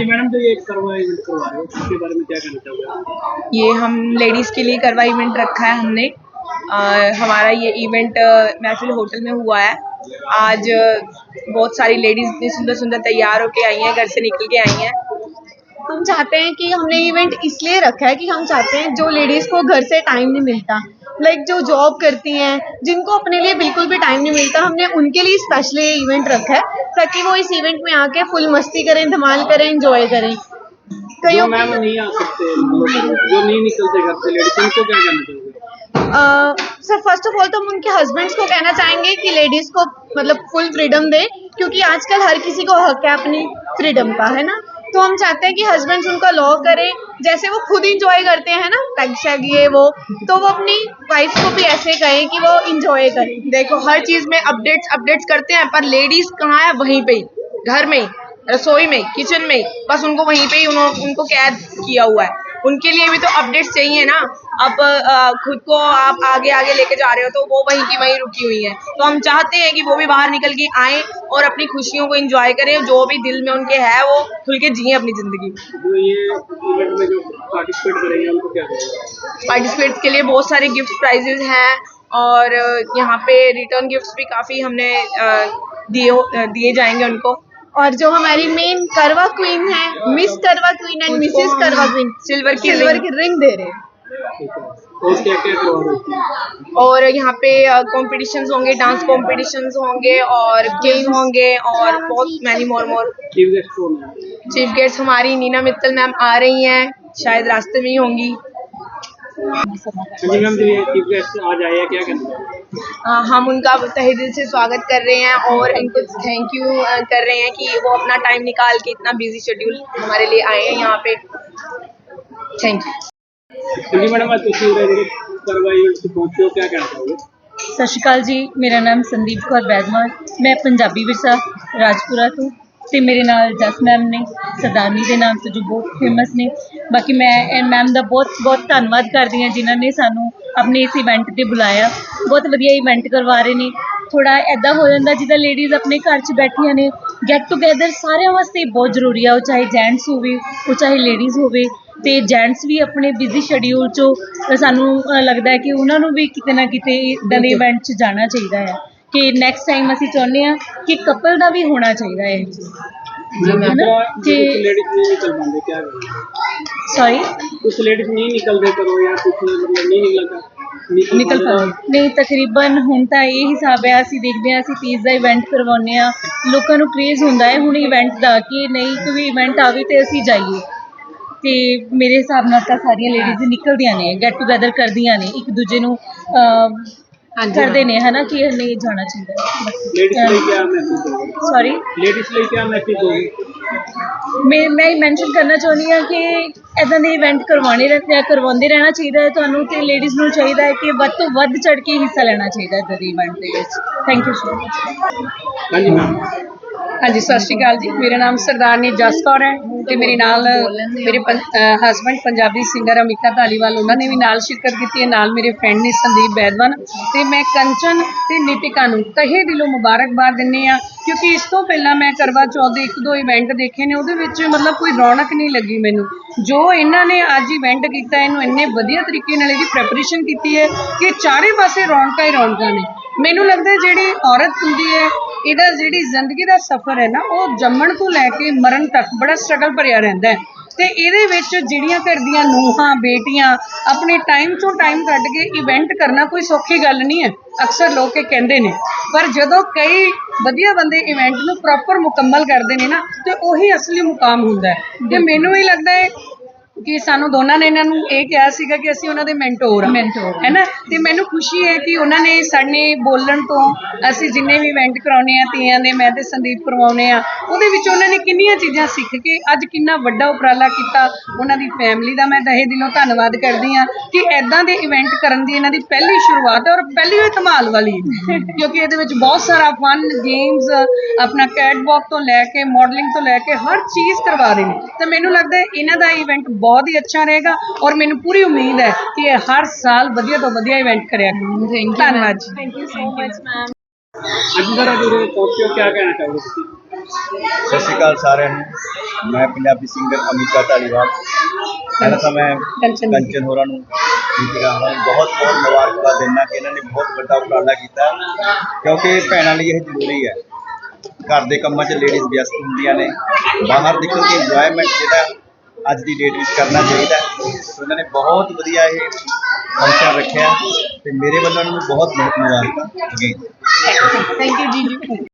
जी madam ये करवा रहे हो उसके बारे में क्या कहना ये हम लेडीज़ के लिए करवा इवेंट रखा है हमने। आ, हमारा ये इवेंट महफिल होटल में हुआ है। आज बहुत सारी लेडीज़ इतनी सुंदर सुंदर तैयार होके आई हैं घर से निकल के आई हैं। हम चाहते हैं कि हमने इवेंट इसलिए रखा है कि हम चाहते हैं जो लेडीज़ को घर से टाइम नहीं मिलता। लाइक like जो जॉब करती हैं जिनको अपने लिए बिल्कुल भी टाइम नहीं मिलता हमने उनके लिए स्पेशली ये इवेंट रखा है ताकि वो इस इवेंट में आके फुल मस्ती करें धमाल करें इंजॉय करें। जो कईयों मैम नहीं आ सकते मतलब जो नहीं निकलते घर से लेडीज़ उनको क्या कहना चाहोगे सर फ़र्स्ट ऑफ़ ऑल तो हम उनके हस्बैंड्स को कहना चाहेंगे कि लेडीज़ को मतलब फुल फ्रीडम दें क्योंकि आजकल हर किसी को हक है अपनी फ्रीडम का है ना? तो हम चाहते हैं कि हस्बैंड्स उनका लॉ करें, जैसे वो खुद इंजॉय करते हैं ना पैग शैग ये वो तो वो अपनी वाइफ को भी ऐसे कहें कि वो इंजॉय करें। देखो, हर चीज़ में अपडेट्स अपडेट्स करते हैं, पर लेडीज़ कहाँ है? वहीं पे ही, घर में रसोई में किचन में बस उनको वहीं पे ही उन्होंने उनको कैद किया हुआ है। उनके लिए भी तो अपडेट्स चाहिए ना। अब खुद को आप आगे आगे लेके जा रहे हो तो वो वहीं की वहीं रुकी हुई है। तो हम चाहते हैं कि वो भी बाहर निकल के आए और अपनी खुशियों को एंजॉय करें। जो भी दिल में उनके है वो खुल के जिए अपनी ज़िंदगी। जो ये इवेंट में जो पार्टिसिपेट करेंगे उनको क्या कहेंगे पार्टिसिपेट्स के लिए बहुत सारे गिफ्ट प्राइजेज हैं और यहाँ पे रिटर्न गिफ्ट्स भी काफ़ी हमने दिए दिए जाएँगे उनको। और जो हमारी मेन करवा क्वीन है miss Karwa queen and Mrs Karwa queen silver की सिल्वर की रिंग दे रहे हैं। और यहाँ पे कॉम्पिटिशन होंगे डांस कॉम्पिटिशन होंगे और गेम होंगे और बहुत many more more chief guest हमारी नीना मित्तल मैम आ रही हैं शायद रास्ते में ही होंगी। गेस्ट आज आए क्या अ, हम उनका तहे दिल से स्वागत कर रहे हैं और इनको थैंक यू कर रहे हैं कि वो अपना टाइम निकाल के इतना बिज़ी शेड्यूल हमारे लिए आए हैं यहाँ पे। थैंक यू सत श्रीकाल जी मेरा नाम संदीप कौर ਸ਼੍ਰੀ मैं पंजाबी विरसा राजपुरा तू ਤੇ ਮੇਰੇ ਨਾਲ ਜਸ ਮੈਮ ਨੇ ਸਰਦਾਰਨੀ ਦੇ ਨਾਮ ਤੋਂ ਜੋ ਬਹੁਤ ਫੇਮਸ ਨੇ। ਬਾਕੀ ਮੈਂ ਮੈਮ ਦਾ ਬਹੁਤ ਬਹੁਤ ਧੰਨਵਾਦ ਕਰਦੀ ਹਾਂ ਜਿਨ੍ਹਾਂ ਨੇ ਸਾਨੂੰ ਆਪਣੇ ਇਸ ਇਵੈਂਟ ਤੇ ਬੁਲਾਇਆ। ਬਹੁਤ ਵਧੀਆ ਇਵੈਂਟ ਕਰਵਾ ਰਹੇ ਨੇ। ਥੋੜਾ ਐਦਾਂ ਹੋ ਜਾਂਦਾ ਜਿੱਦਾਂ ਲੇਡੀਜ਼ ਆਪਣੇ ਘਰ 'ਚ ਬੈਠੀਆਂ ਨੇ। ਗੈਟ ਟੂਗੇਦਰ ਸਾਰਿਆਂ ਵਾਸਤੇ ਬਹੁਤ ਜ਼ਰੂਰੀ ਆ ਉਹ ਚਾਹੇ ਜੈਂਟਸ ਹੋਵੇ ਉਹ ਚਾਹੇ ਲੇਡੀਜ਼ ਹੋਵੇ। ਤੇ ਜੈਂਟਸ ਵੀ ਆਪਣੇ ਬਿਜ਼ੀ ਸ਼ਡਿਊਲ 'ਚੋਂ ਸਾਨੂੰ ਲੱਗਦਾ ਹੈ ਕਿ ਉਹਨਾਂ ਨੂੰ ਵੀ ਕਿਤੇ ਨਾ ਕਿਤੇ ਇੱਦਾਂ ਦੇ ਇਵੈਂਟ 'ਚ ਜਾਣਾ ਚਾਹੀਦਾ ਹੈ। ਕਿ ਨੈਕਸਟ ਟਾਈਮ ਅਸੀਂ ਚਾਹੁੰਦੇ ਆ ਕਿ ਕਪਲ ਦਾ ਵੀ ਹੋਣਾ ਚਾਹੀਦਾ ਇਹ ਨਿਕਲ ਪਾ ਨਹੀਂ ਤਕਰੀਬਨ ਹੁਣ ਤਾਂ ਇਹ ਹਿਸਾਬ ਹੈ ਅਸੀਂ ਦੇਖਦੇ ਹਾਂ ਅਸੀਂ 30 ਇਵੈਂਟ ਕਰਵਾਉਂਦੇ ਆ ਲੋਕਾਂ ਨੂੰ ਕ੍ਰੇਜ਼ ਹੁੰਦਾ ਹੈ ਹੁਣ ਇਵੈਂਟ ਦਾ ਕਿ ਨਹੀਂ ਕੋਈ ਇਵੈਂਟ ਆਵੇ ਤੇ ਅਸੀਂ ਜਾਈਏ। ਤੇ ਮੇਰੇ ਹਿਸਾਬ ਨਾਲ ਤਾਂ ਸਾਰੀਆਂ ਲੇਡੀਜ਼ ਨਿਕਲਦੀਆਂ ਨੇ ਗੈਟ ਟੂਗੇਦਰ ਕਰਦੀਆਂ ਨੇ ਇੱਕ ਦੂਜੇ ਨੂੰ ਕਰਦੇ ਨੇ ਹਨਾ ਕਿ ਨਹੀਂ ਜਾਣਾ ਚਾਹੀਦਾ ਲੇਡੀਜ਼ ਸੌਰੀ ਲੇਡੀਜ਼ ਲਈ ਕੀ ਮੈਸੇਜ ਹੋਵੇ ਮੈਂ ਮੈਂ ਮੈਂਸ਼ਨ ਕਰਨਾ ਚਾਹੁੰਦੀ ਹਾਂ ਕਿ ਇਦਾਂ ਦੇ ਇਵੈਂਟ ਕਰਵਾਉਣੇ ਰਹਿੰਦੇ ਕਰਵਾਉਂਦੇ ਰਹਿਣਾ ਚਾਹੀਦਾ ਹੈ ਤੁਹਾਨੂੰ ਤੇ ਲੇਡੀਜ਼ ਨੂੰ ਚਾਹੀਦਾ ਹੈ ਕਿ ਵੱਧ ਤੋਂ ਵੱਧ ਚੜ ਕੇ ਹਿੱਸਾ ਲੈਣਾ ਚਾਹੀਦਾ ਇਦਾਂ ਦੇ ਇਵੈਂਟ ਦੇ ਵਿੱਚ। ਥੈਂਕ ਯੂ ਸੋ ਮਚ ਹਾਂਜੀ ਮੈਮ ਹਾਂਜੀ, ਸਤਿ ਸ਼੍ਰੀ ਅਕਾਲ ਜੀ। ਮੇਰਾ ਨਾਮ ਸਰਦਾਰਨੀ ਜਸ ਕੌਰ ਹੈ ਤੇ ਮੇਰੇ ਨਾਲ, ਮੇਰੇ ਹਸਬੰਡ ਪੰਜਾਬੀ ਸਿੰਗਰ ਅਮਿਤਾ ਧਾਲੀਵਾਲ, ਉਹਨਾਂ ਨੇ ਵੀ ਨਾਲ ਸ਼ਿਰਕਤ ਕੀਤੀ ਹੈ। ਨਾਲ ਮੇਰੇ ਫਰੈਂਡ ਨੇ ਸੰਦੀਪ ਬੈਦਵਾਨ ਤੇ ਮੈਂ ਕੰਚਨ ਤੇ ਨੀਤਿਕਾ ਨੂੰ ਤਹਿ ਦਿਲੋਂ ਮੁਬਾਰਕਬਾਦ ਦਿੰਨੀ ਆ ਕਿਉਂਕਿ ਇਸ ਤੋਂ ਪਹਿਲਾਂ ਮੈਂ ਕਰਵਾ ਚੌਥ ਦੇ ਇੱਕ ਦੋ ਇਵੈਂਟ ਦੇਖੇ ਨੇ, ਉਹਦੇ ਵਿੱਚ ਮਤਲਬ ਕੋਈ ਰੌਣਕ ਨਹੀਂ ਲੱਗੀ ਮੈਨੂੰ। ਜੋ ਇਹਨਾਂ ਨੇ ਅੱਜ ਇਵੈਂਟ ਕੀਤਾ, ਇਹਨੂੰ ਇੰਨੇ ਵਧੀਆ ਤਰੀਕੇ ਨਾਲ ਇਹਦੀ ਪ੍ਰੈਪਰੇਸ਼ਨ ਕੀਤੀ ਹੈ ਕਿ ਚਾਰੇ ਪਾਸੇ ਰੌਣਕਾਂ ਹੀ ਰੌਣਕਾਂ ਨੇ। ਮੈਨੂੰ ਲੱਗਦਾ ਜਿਹੜੀ ਔਰਤ ਹੁੰਦੀ ਹੈ ਇਹਦਾ ਜਿਹੜੀ ਜ਼ਿੰਦਗੀ ਦਾ ਸਫ਼ਰ ਹੈ ਨਾ ਉਹ ਜੰਮਣ ਤੋਂ ਲੈ ਕੇ ਮਰਨ ਤੱਕ ਬੜਾ ਸਟਰਗਲ ਭਰਿਆ ਰਹਿੰਦਾ ਹੈ। ਤੇ ਇਹਦੇ ਵਿੱਚ ਜਿਹੜੀਆਂ ਘਰ ਦੀਆਂ ਨੂੰਹਾਂ ਬੇਟੀਆਂ ਆਪਣੇ ਟਾਈਮ ਤੋਂ ਟਾਈਮ ਕੱਢ ਕੇ ਇਵੈਂਟ ਕਰਨਾ ਕੋਈ ਸੌਖੀ ਗੱਲ ਨਹੀਂ ਹੈ ਅਕਸਰ ਲੋਕ ਇਹ ਕਹਿੰਦੇ ਨੇ। ਪਰ ਜਦੋਂ ਕਈ ਵਧੀਆ ਬੰਦੇ ਇਵੈਂਟ ਨੂੰ ਪ੍ਰੋਪਰ ਮੁਕੰਮਲ ਕਰਦੇ ਨੇ ਨਾ ਤੇ ਉਹੀ ਅਸਲੀ ਮੁਕਾਮ ਹੁੰਦਾ ਹੈ। ਤੇ ਮੈਨੂੰ ਹੀ ਲੱਗਦਾ ਹੈ ਕਿ ਸਾਨੂੰ ਦੋਨਾਂ ਨੇ ਇਹਨਾਂ ਨੂੰ ਇਹ ਕਿਹਾ ਸੀਗਾ ਕਿ ਅਸੀਂ ਉਹਨਾਂ ਦੇ ਮੈਂਟੋਰ ਹਾਂ Mentor ਹਾਂ। ਹੈ ਨਾ ਤੇ ਮੈਨੂੰ ਖੁਸ਼ੀ ਹੈ ਕਿ ਉਹਨਾਂ ਨੇ ਸਾਡੇ ਬੋਲਣ ਤੋਂ ਅਸੀਂ ਜਿੰਨੇ ਵੀ ਇਵੈਂਟ ਕਰਾਉਨੇ ਆ ਤੀਆਂ ਦੇ ਮੈਂ ਤੇ ਸੰਦੀਪ ਕਰਵਾਉਨੇ ਆ ਉਹਦੇ ਵਿੱਚ ਉਹਨਾਂ ਨੇ ਕਿੰਨੀਆਂ ਚੀਜ਼ਾਂ ਸਿੱਖ ਕੇ ਅੱਜ ਕਿੰਨਾ ਵੱਡਾ ਉਪਰਾਲਾ ਕੀਤਾ ਉਹਨਾਂ ਦੀ ਫੈਮਿਲੀ ਦਾ ਮੈਂ ਤਹਿ ਦਿਲੋਂ ਧੰਨਵਾਦ ਕਰਦੀ ਆ ਕਿ ਐਦਾਂ ਦੇ ਇਵੈਂਟ ਕਰਨ ਦੀ ਇਹਨਾਂ ਦੀ ਪਹਿਲੀ ਸ਼ੁਰੂਆਤ ਹੈ ਔਰ ਪਹਿਲੀ ਹੋਈ ਧਮਾਲ ਵਾਲੀ ਹੈ। ਕਿਉਂਕਿ ਇਹਦੇ ਵਿੱਚ ਬਹੁਤ ਸਾਰਾ ਫਨ ਗੇਮਸ ਆਪਣਾ ਕੈਟ ਵਾਕ ਤੋਂ ਲੈ ਕੇ ਮਾਡਲਿੰਗ ਤੋਂ ਲੈ ਕੇ ਹਰ ਚੀਜ਼ ਕਰਵਾ ਰਹੇ ਨੇ ਤੇ ਮੈਨੂੰ ਲੱਗਦਾ ਹੈ ਇਹਨਾਂ ਦਾ ਇਵੈਂਟ ਬਹੁਤ ਬਹੁਤ ਹੀ ਅੱਛਾ ਰਹੇਗਾ ਔਰ ਮੈਨੂੰ ਪੂਰੀ ਉਮੀਦ ਹੈ ਕਿ ਇਹ ਹਰ ਸਾਲ ਵਧੀਆ ਤੋਂ ਵਧੀਆ ਇਵੈਂਟ ਕਰਿਆ ਥੈਂਕ ਯੂ ਧੰਨਵਾਦ ਜੀ। Thank you so much ma'am ਅੱਜ ਦਾ ਜੁਰੇ ਪਹੁੰਚਿਓ ਕੀ ਕਹਿਣਾ ਚਾਹੋਗੇ ਤੁਸੀਂ? ਸਤਿ ਸ਼੍ਰੀ ਅਕਾਲ ਸਾਰਿਆਂ ਨੂੰ। ਮੈਂ ਪੰਜਾਬੀ ਸਿੰਗਰ ਅਮਿਤਾ ਢਾਲੀਵਾਲ ਪਹਿਲਾਂ ਤਾਂ ਮੈਂ ਕੰਚਨ ਕੰਚਨ ਹੋਰਾਂ ਨੂੰ ਗੀਤਕਾਰਾਂ ਨੂੰ ਬਹੁਤ ਬਹੁਤ ਮੁਬਾਰਕਬਾਦ ਦਿੰਦਾ ਕਿ ਇਹਨਾਂ ਨੇ ਬਹੁਤ ਵੱਡਾ ਉਪਰਾਲਾ ਕੀਤਾ। ਕਿਉਂਕਿ ਭੈਣਾਂ ਲਈ ਇਹ ਜ਼ਰੂਰੀ ਹੈ। ਘਰ ਦੇ ਕੰਮਾਂ 'ਚ ਲੇਡੀਜ਼ ਵਿਅਸਤ ਹੁੰਦੀਆਂ ਨੇ। ਬਾਹਰ ਨਿਕਲ ਕੇ ਇੰਜੋਇਮੈਂਟ ਜਿਹੜਾ ਅੱਜ ਦੀ ਡੇਟ ਵਿੱਚ ਕਰਨਾ ਚਾਹੀਦਾ ਉਹਨਾਂ ਨੇ ਬਹੁਤ ਵਧੀਆ ਇਹ ਫੰਕਸ਼ਨ ਰੱਖਿਆ ਤੇ ਮੇਰੇ ਵੱਲੋਂ ਉਹਨਾਂ ਨੂੰ ਬਹੁਤ ਬਹੁਤ ਮੁਬਾਰਕਾਂ। ਜੀ ਥੈਂਕ ਯੂ ਜੀ